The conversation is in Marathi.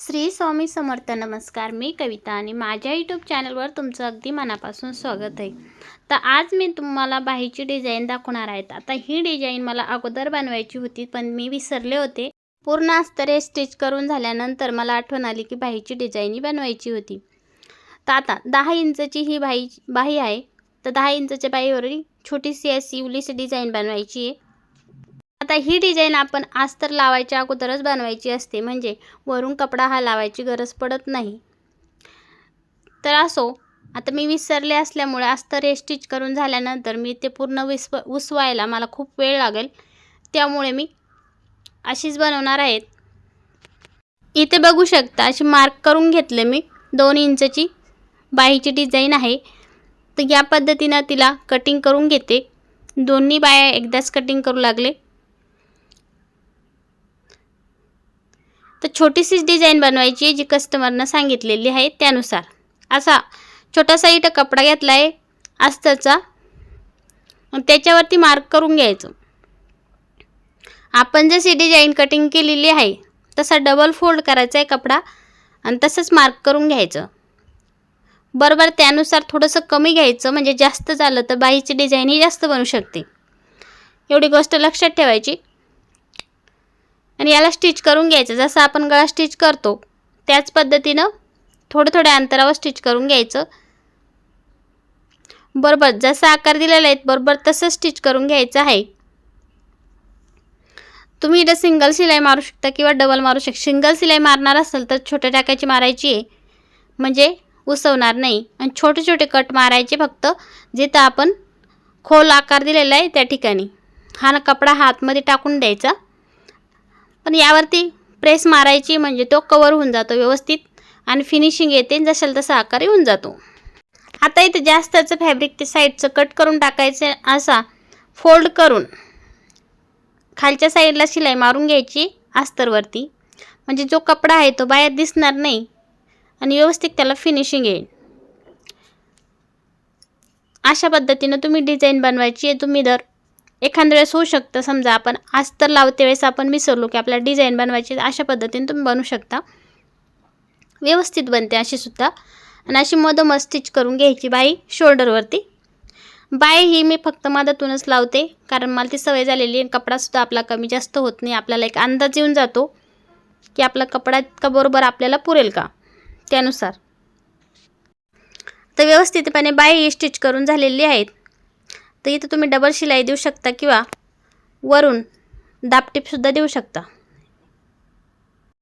श्री स्वामी समर्थ नमस्कार मी कविता आणि माझ्या यूट्यूब चॅनलवर तुमचं अगदी मनापासून स्वागत आहे. तर आज मी तुम्हाला बाहीची डिझाईन दाखवणार आहेत आता ही डिझाईन मला अगोदर बनवायची होती पण मी विसरले होते. पूर्ण अस्तरे स्टिच करून झाल्यानंतर मला आठवण आली की बाहीची डिझाईन ही बनवायची होती. तर आता दहा इंचची ही बाही बाही आहे. तर दहा इंचच्या बाहीवरील छोटीशी अशी उलीची डिझाईन बनवायची आहे. आता ही डिझाईन आपण अस्तर लावायच्या अगोदरच बनवायची असते. म्हणजे वरून कपडा हा लावायची गरज पडत नाही. तर असो आता मी विसरले असल्यामुळे अस्तर हे स्टिच करून झाल्यानंतर मी ते पूर्ण विसव उसवायला मला खूप वेळ लागेल. त्यामुळे मी अशीच बनवणार आहेत. इथे बघू शकता अशी मार्क करून घेतले मी. दोन इंचची बाहीची डिझाईन आहे. तर या पद्धतीनं तिला कटिंग करून घेते. दोन्ही बाया एकदाच कटिंग करू लागले. तर छोटीशीच डिझाईन बनवायची आहे जी कस्टमरनं सांगितलेली आहे त्यानुसार. असा छोटासा इथं कपडा घेतला आहे अस्ताचा. आणि त्याच्यावरती मार्क करून घ्यायचं. आपण जशी डिझाईन कटिंग केलेली आहे तसा डबल फोल्ड करायचा आहे कपडा आणि तसंच मार्क करून घ्यायचं. बरोबर त्यानुसार थोडंसं कमी घ्यायचं म्हणजे जास्त झालं तर बाईची डिझाईन ही जास्त बनू शकते. एवढी गोष्ट लक्षात ठेवायची. आणि याला स्टिच करून घ्यायचं. जसं आपण गळा स्टिच करतो त्याच पद्धतीनं थोडं थोड्या अंतरावर स्टिच करून घ्यायचं. बरोबर जसा आकार दिलेला आहे बरोबर तसं स्टिच करून घ्यायचं आहे. तुम्ही इथं सिंगल शिलाई मारू शकता किंवा डबल मारू शकता. सिंगल शिलाई मारणार असेल तर छोट्या टाकायची मारायची आहे. म्हणजे उसवणार नाही. आणि छोटे छोटे कट मारायचे फक्त जिथं आपण खोल आकार दिलेला आहे त्या ठिकाणी. हा ना कपडा हातमध्ये टाकून द्यायचा. पण यावरती प्रेस मारायची म्हणजे तो कवर होऊन जातो व्यवस्थित आणि फिनिशिंग येते जशाल तसा आकार येऊन जातो. आता इथे जास्तचं फॅब्रिक ते साईडचं कट करून टाकायचं असा फोल्ड करून खालच्या साईडला शिलाई मारून घ्यायची अस्तरवरती. म्हणजे जो कपडा आहे तो बाहेर दिसणार नाही आणि व्यवस्थित त्याला फिनिशिंग येईल. अशा पद्धतीनं तुम्ही डिझाईन बनवायची आहे तुम्ही जर एखाद्या वेळेस होऊ शकतं. समजा आपण अस्तर लावते वेळेस आपण विसरलो की आपल्याला डिझाईन बनवायची अशा पद्धतीने तुम्ही बनवू शकता. व्यवस्थित बनते अशी सुद्धा. आणि अशी मधोमध स्टिच करून घ्यायची बाई शोल्डरवरती बाय ही मी फक्त मधातूनच लावते. कारण मला ती सवय झालेली आहे. कपडासुद्धा आपला कमी जास्त होत नाही. आपल्याला एक अंदाज येऊन जातो की आपला कपडा इतका बरोबर आपल्याला पुरेल का? त्यानुसार. तर व्यवस्थितपणे बाय ही स्टिच करून झालेली आहेत. तर इथं तुम्ही डबल शिलाई देऊ शकता किंवा वरून दापटीपसुद्धा देऊ शकता.